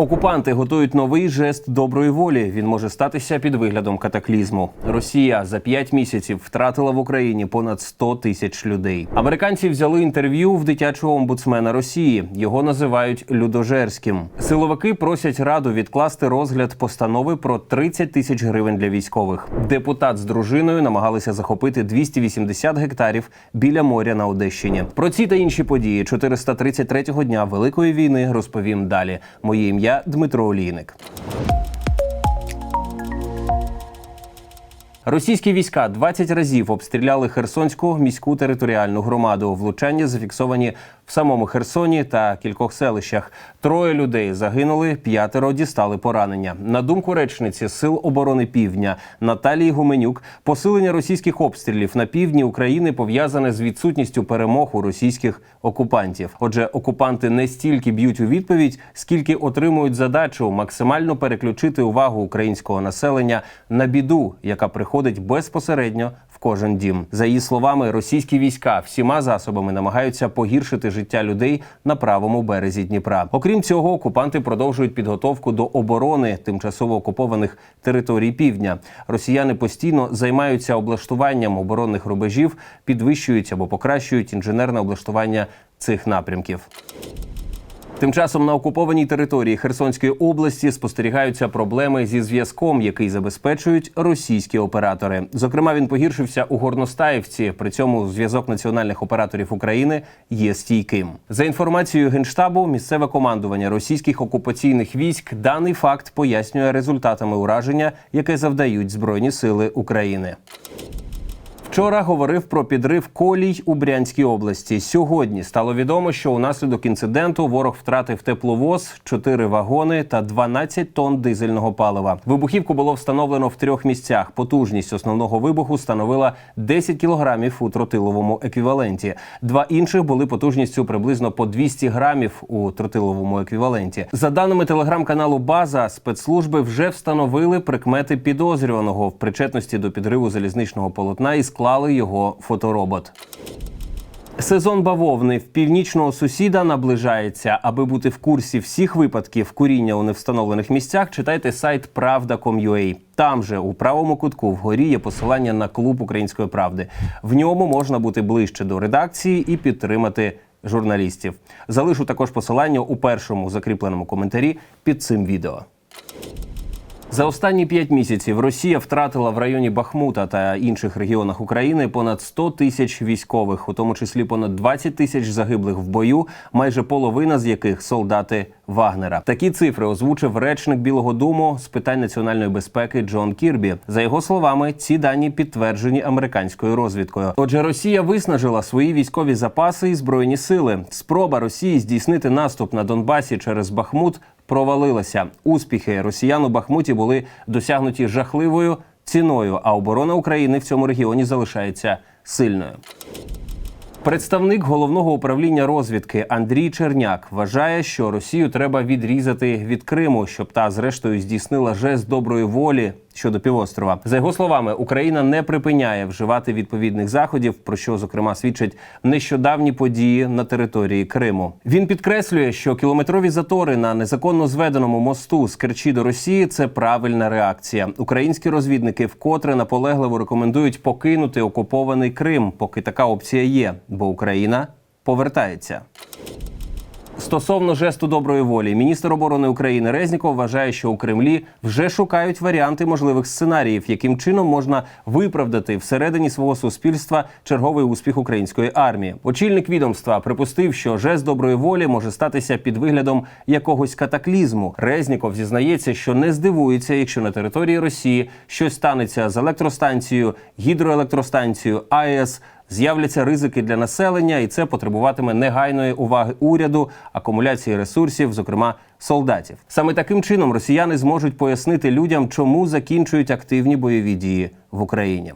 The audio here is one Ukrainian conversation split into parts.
Окупанти готують новий жест доброї волі. Він може статися під виглядом катаклізму. Росія за п'ять місяців втратила в Україні понад 100 тисяч людей. Американці взяли інтерв'ю в дитячого омбудсмена Росії. Його називають людожерським. Силовики просять раду відкласти розгляд постанови про 30 тисяч гривень для військових. Депутат з дружиною намагалися захопити 280 гектарів біля моря на Одещині. Про ці та інші події 433-го дня Великої війни розповім далі. Моє ім'я Дмитро Олійник. Російські війська 20 разів обстріляли Херсонську міську територіальну громаду. Влучання зафіксовані в самому Херсоні та кількох селищах. Троє людей загинули, п'ятеро дістали поранення. На думку речниці Сил оборони Півдня Наталії Гуменюк, посилення російських обстрілів на півдні України пов'язане з відсутністю перемог у російських окупантів. Отже, окупанти не стільки б'ють у відповідь, скільки отримують задачу максимально переключити увагу українського населення на біду, яка приходить безпосередньо в кожен дім. За її словами, російські війська всіма засобами намагаються погіршити життя людей на правому березі Дніпра. Окрім цього, окупанти продовжують підготовку до оборони тимчасово окупованих територій півдня. Росіяни постійно займаються облаштуванням оборонних рубежів, підвищують або покращують інженерне облаштування цих напрямків. Тим часом на окупованій території Херсонської області спостерігаються проблеми зі зв'язком, який забезпечують російські оператори. Зокрема, він погіршився у Горностаївці. При цьому зв'язок національних операторів України є стійким. За інформацією генштабу, місцеве командування російських окупаційних військ даний факт пояснює результатами ураження, яке завдають збройні сили України. Вчора говорив про підрив колій у Брянській області. Сьогодні стало відомо, що унаслідок інциденту ворог втратив тепловоз, 4 вагони та 12 тонн дизельного палива. Вибухівку було встановлено в трьох місцях. Потужність основного вибуху становила 10 кілограмів у тротиловому еквіваленті. Два інших були потужністю приблизно по 200 грамів у тротиловому еквіваленті. За даними телеграм-каналу База, спецслужби вже встановили прикмети підозрюваного в причетності до підриву залізничного полотна і склали його фоторобот. Сезон бавовни в північного сусіда наближається. Аби бути в курсі всіх випадків куріння у невстановлених місцях, читайте сайт Правда.com.ua. Там же у правому кутку вгорі є посилання на клуб української правди. В ньому можна бути ближче до редакції і підтримати журналістів. Залишу також посилання у першому закріпленому коментарі під цим відео. За останні п'ять місяців Росія втратила в районі Бахмута та інших регіонах України понад 100 тисяч військових, у тому числі понад 20 тисяч загиблих в бою, майже половина з яких солдати Вагнера. Такі цифри озвучив речник Білого Дому з питань національної безпеки Джон Кірбі. За його словами, ці дані підтверджені американською розвідкою. Отже, Росія виснажила свої військові запаси і збройні сили. Спроба Росії здійснити наступ на Донбасі через Бахмут провалилася. Успіхи росіян у Бахмуті були досягнуті жахливою ціною, а оборона України в цьому регіоні залишається сильною. Представник головного управління розвідки Андрій Черняк вважає, що Росію треба відрізати від Криму, щоб та зрештою здійснила жест доброї волі щодо півострова. За його словами, Україна не припиняє вживати відповідних заходів, про що зокрема свідчать нещодавні події на території Криму. Він підкреслює, що кілометрові затори на незаконно зведеному мосту з Керчі до Росії це правильна реакція. Українські розвідники вкотре наполегливо рекомендують покинути окупований Крим, поки така опція є, бо Україна повертається. Стосовно жесту доброї волі, міністр оборони України Резніков вважає, що у Кремлі вже шукають варіанти можливих сценаріїв, яким чином можна виправдати всередині свого суспільства черговий успіх української армії. Очільник відомства припустив, що жест доброї волі може статися під виглядом якогось катаклізму. Резніков зізнається, що не здивується, якщо на території Росії щось станеться з електростанцією, гідроелектростанцією, АЕС. З'являться ризики для населення, і це потребуватиме негайної уваги уряду, акумуляції ресурсів, зокрема солдатів. Саме таким чином росіяни зможуть пояснити людям, чому закінчують активні бойові дії в Україні.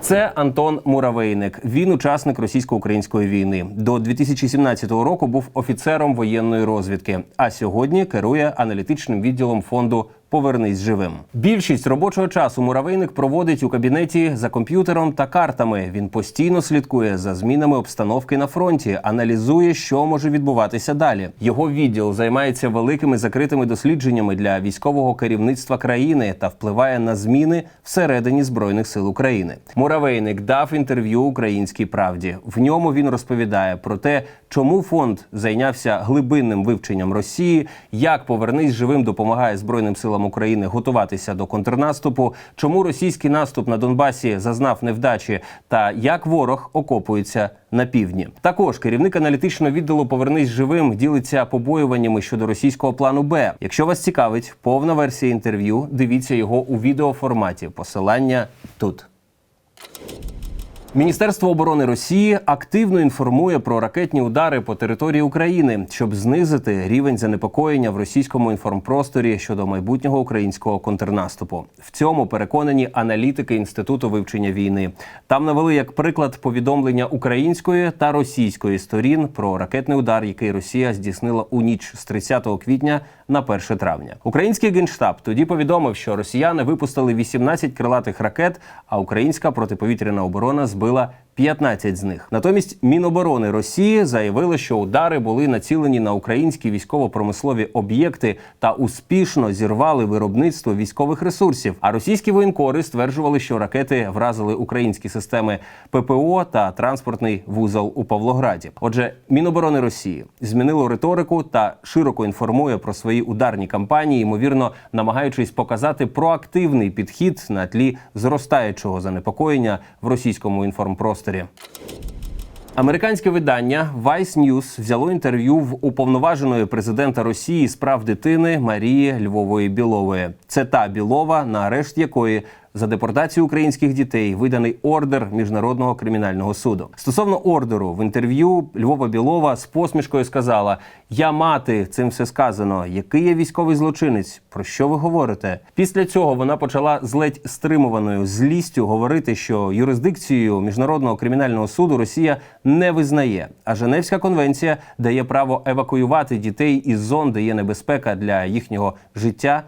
Це Антон Муравейник. Він учасник російсько-української війни. До 2017 року був офіцером воєнної розвідки, а сьогодні керує аналітичним відділом фонду Повернись живим. Більшість робочого часу муравейник проводить у кабінеті за комп'ютером та картами. Він постійно слідкує за змінами обстановки на фронті, аналізує, що може відбуватися далі. Його відділ займається великими закритими дослідженнями для військового керівництва країни та впливає на зміни всередині збройних сил України. Муравейник дав інтерв'ю Українській правді. В ньому він розповідає про те, чому фонд зайнявся глибинним вивченням Росії, як повернись живим допомагає Збройним силам України готуватися до контрнаступу, чому російський наступ на Донбасі зазнав невдачі, та як ворог окопується на півдні. Також керівник аналітичного відділу Повернись живим ділиться побоюваннями щодо російського плану Б. Якщо вас цікавить повна версія інтерв'ю, дивіться його у відеоформаті. Посилання тут. Міністерство оборони Росії активно інформує про ракетні удари по території України, щоб знизити рівень занепокоєння в російському інформпросторі щодо майбутнього українського контрнаступу. В цьому переконані аналітики інституту вивчення війни. Там навели як приклад повідомлення української та російської сторін про ракетний удар, який Росія здійснила у ніч з 30 квітня на 1 травня. Український генштаб тоді повідомив, що росіяни випустили 18 крилатих ракет, а українська протиповітряна оборона збила 15 з них. Натомість Міноборони Росії заявили, що удари були націлені на українські військово-промислові об'єкти та успішно зірвали виробництво військових ресурсів. А російські воєнкори стверджували, що ракети вразили українські системи ППО та транспортний вузол у Павлограді. Отже, Міноборони Росії змінило риторику та широко інформує про свої ударні кампанії, ймовірно, намагаючись показати проактивний підхід на тлі зростаючого занепокоєння в російському інформпросторі. Американське видання Vice News взяло інтерв'ю в уповноваженої президента Росії з прав дитини Марії Львової Білової. Це та Білова, на арешт якої за депортацію українських дітей виданий ордер міжнародного кримінального суду. Стосовно ордеру в інтерв'ю Львова Білова з посмішкою сказала: Я мати цим все сказано. Який я військовий злочинець? Про що ви говорите? Після цього вона почала з ледь стримуваною злістю говорити, що юрисдикцією міжнародного кримінального суду Росія не визнає. А Женевська конвенція дає право евакуювати дітей із зон, де є небезпека для їхнього життя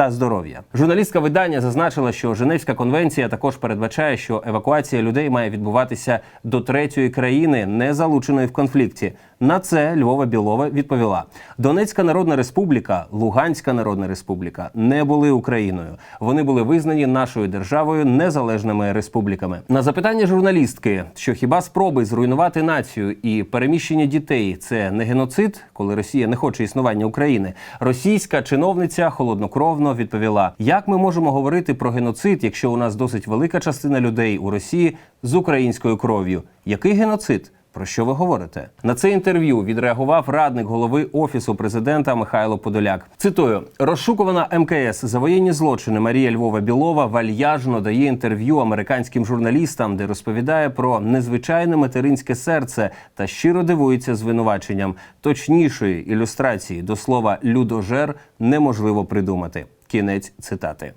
та здоров'я. Журналістка видання зазначила, що Женевська конвенція також передбачає, що евакуація людей має відбуватися до третьої країни, не залученої в конфлікті. На це Львова Білова відповіла: Донецька Народна Республіка, Луганська Народна Республіка не були Україною. Вони були визнані нашою державою незалежними республіками. На запитання журналістки, що хіба спроби зруйнувати націю і переміщення дітей це не геноцид, коли Росія не хоче існування України. Російська чиновниця холоднокровно відповіла: як ми можемо говорити про геноцид, якщо у нас досить велика частина людей у Росії з українською кров'ю? Який геноцид? Про що ви говорите? На це інтерв'ю відреагував радник голови офісу президента Михайло Подоляк. Цитую: розшукувана МКС за воєнні злочини Марія Львова Білова вальяжно дає інтерв'ю американським журналістам, де розповідає про незвичайне материнське серце та щиро дивується звинуваченням. Точнішої ілюстрації до слова людожер неможливо придумати. Кінець цитати.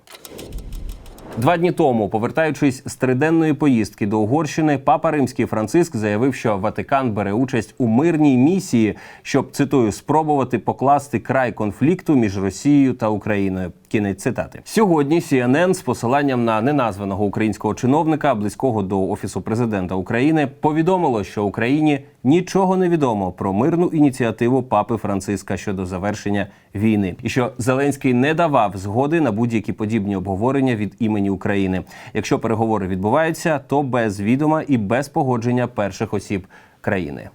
Два дні тому, повертаючись з триденної поїздки до Угорщини, папа римський Франциск заявив, що Ватикан бере участь у мирній місії, щоб цитую спробувати покласти край конфлікту між Росією та Україною. Кінець цитати сьогодні. CNN з посиланням на неназваного українського чиновника, близького до офісу президента України, повідомило, що Україні нічого не відомо про мирну ініціативу папи Франциска щодо завершення війни, і що Зеленський не давав згоди на будь-які подібні обговорення від імені України. Якщо переговори відбуваються, то без відома і без погодження перших осіб країни.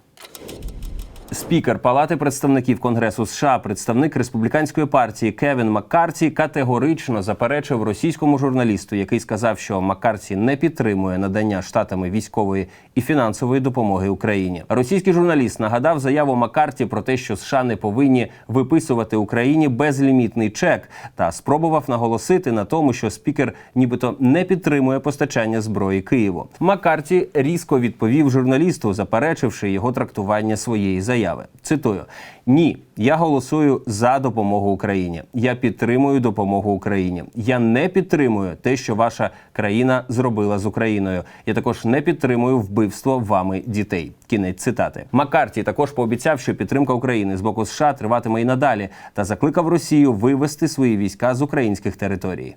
Спікер Палати представників Конгресу США, представник республіканської партії Кевін Маккарті категорично заперечив російському журналісту, який сказав, що Маккарті не підтримує надання штатами військової і фінансової допомоги Україні. Російський журналіст нагадав заяву Маккарті про те, що США не повинні виписувати Україні безлімітний чек, та спробував наголосити на тому, що спікер нібито не підтримує постачання зброї Києву. Маккарті різко відповів журналісту, заперечивши його трактування своєї заяви. Заяви. Цитую: ні, я голосую за допомогу Україні. Я підтримую допомогу Україні. Я не підтримую те, що ваша країна зробила з Україною. Я також не підтримую вбивство вами дітей. Кінець цитати. Маккарті також пообіцяв, що підтримка України з боку США триватиме і надалі, та закликав Росію вивести свої війська з українських територій.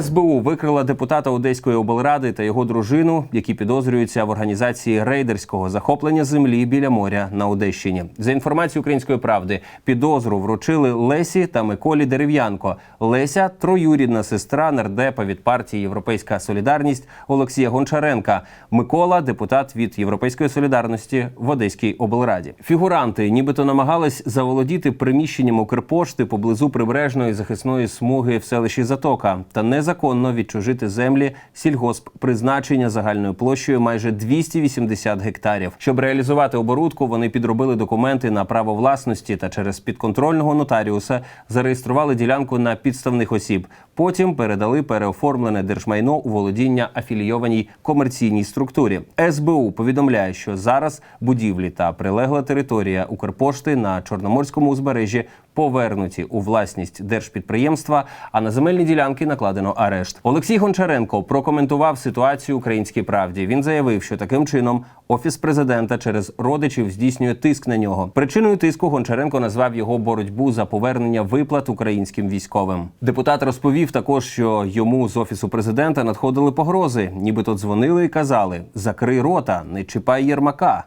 СБУ викрила депутата Одеської облради та його дружину, які підозрюються в організації рейдерського захоплення землі біля моря на Одещині. За інформацією української правди, підозру вручили Лесі та Миколі Дерев'янко. Леся троюрідна сестра нардепа від партії Європейська Солідарність Олексія Гончаренка. Микола депутат від Європейської солідарності в Одеській облраді. Фігуранти, нібито намагались заволодіти приміщенням Укрпошти поблизу прибережної захисної смуги в селищі Затока та незаконно відчужити землі сільгосп призначення загальною площею майже 280 гектарів. Щоб реалізувати оборудку, вони підробили документи на право власності та через підконтрольного нотаріуса зареєстрували ділянку на підставних осіб. Потім передали переоформлене держмайно у володіння афілійованій комерційній структурі. СБУ повідомляє, що зараз будівлі та прилегла територія Укрпошти на Чорноморському узбережжі повернуті у власність держпідприємства, а на земельні ділянки накладено арешт. Олексій Гончаренко прокоментував ситуацію українській правді. Він заявив, що таким чином офіс президента через родичів здійснює тиск на нього. Причиною тиску Гончаренко назвав його боротьбу за повернення виплат українським військовим. Депутат розповів також, що йому з офісу президента надходили погрози, нібито дзвонили і казали: закрий рота, не чіпай Єрмака.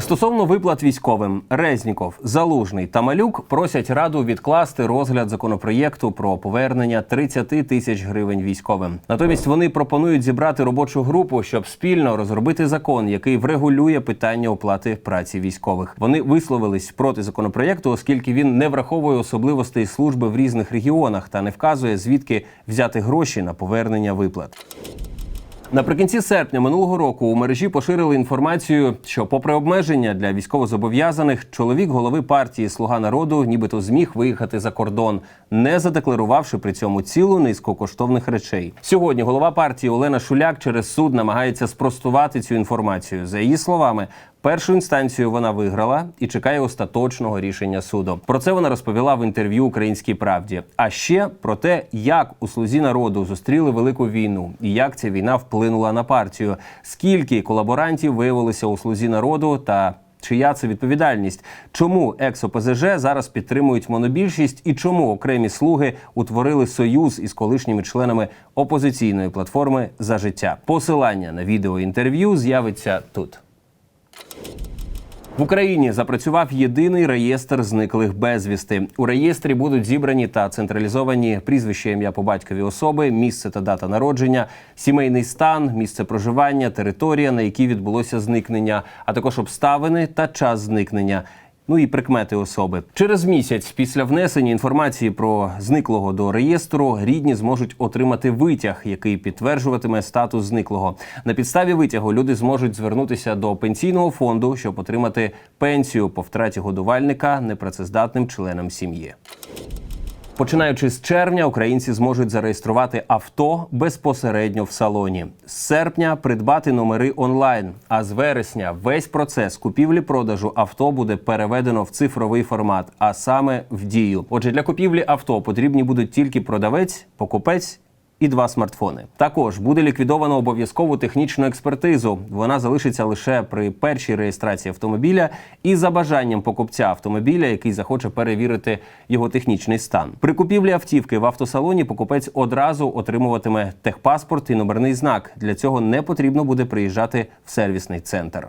Стосовно виплат військовим, Резніков, Залужний та Малюк просять раду відкласти розгляд законопроєкту про повернення 30 тисяч гривень військовим. Натомість вони пропонують зібрати робочу групу, щоб спільно розробити закон, який врегулює питання оплати праці військових. Вони висловились проти законопроєкту, оскільки він не враховує особливостей служби в різних регіонах та не вказує звідки взяти гроші на повернення виплат. Наприкінці серпня минулого року у мережі поширили інформацію, що, попри обмеження для військовозобов'язаних, чоловік голови партії Слуга народу нібито зміг виїхати за кордон, не задекларувавши при цьому цілу низку коштовних речей. Сьогодні голова партії Олена Шуляк через суд намагається спростувати цю інформацію. За її словами, Першу інстанцію вона виграла і чекає остаточного рішення суду. Про це вона розповіла в інтерв'ю Українській правді. А ще про те, як у слузі народу зустріли велику війну і як ця війна вплинула на партію, скільки колаборантів виявилося у слузі народу та. Чия це відповідальність? Чому екс-ОПЗЖ зараз підтримують монобільшість і чому окремі слуги утворили союз із колишніми членами опозиційної платформи за життя? Посилання на відео інтерв'ю з'явиться тут. В Україні запрацював єдиний реєстр зниклих безвісти. У реєстрі будуть зібрані та централізовані прізвище, ім'я по батькові особи, місце та дата народження, сімейний стан, місце проживання, територія, на якій відбулося зникнення, а також обставини та час зникнення. Ну і прикмети особи через місяць після внесення інформації про зниклого до реєстру рідні зможуть отримати витяг, який підтверджуватиме статус зниклого. На підставі витягу люди зможуть звернутися до пенсійного фонду, щоб отримати пенсію по втраті годувальника непрацездатним членам сім'ї. Починаючи з червня, українці зможуть зареєструвати авто безпосередньо в салоні. З серпня придбати номери онлайн. А з вересня весь процес купівлі-продажу авто буде переведено в цифровий формат, а саме в дію. Отже, для купівлі авто потрібні будуть тільки продавець, покупець. І два смартфони. Також буде ліквідовано обов'язкову технічну експертизу. Вона залишиться лише при першій реєстрації автомобіля і за бажанням покупця автомобіля, який захоче перевірити його технічний стан. При купівлі автівки в автосалоні покупець одразу отримуватиме техпаспорт і номерний знак. Для цього не потрібно буде приїжджати в сервісний центр.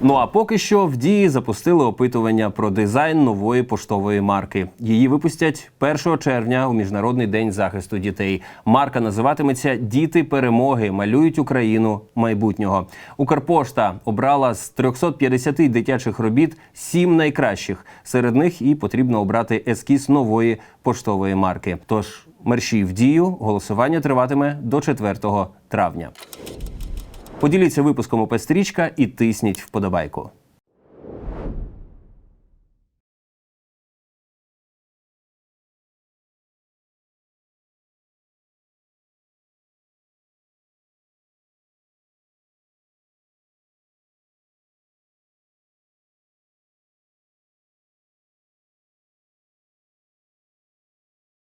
Ну а поки що в дії запустили опитування про дизайн нової поштової марки. Її випустять 1 червня у міжнародний день захисту дітей. Марка називатиметься Діти перемоги малюють Україну майбутнього. Укрпошта обрала з 350 дитячих робіт сім найкращих. Серед них і потрібно обрати ескіз нової поштової марки. Тож мерщій в дію голосування триватиме до 4 травня. Поділіться випуском у Пестрічка і тисніть вподобайку.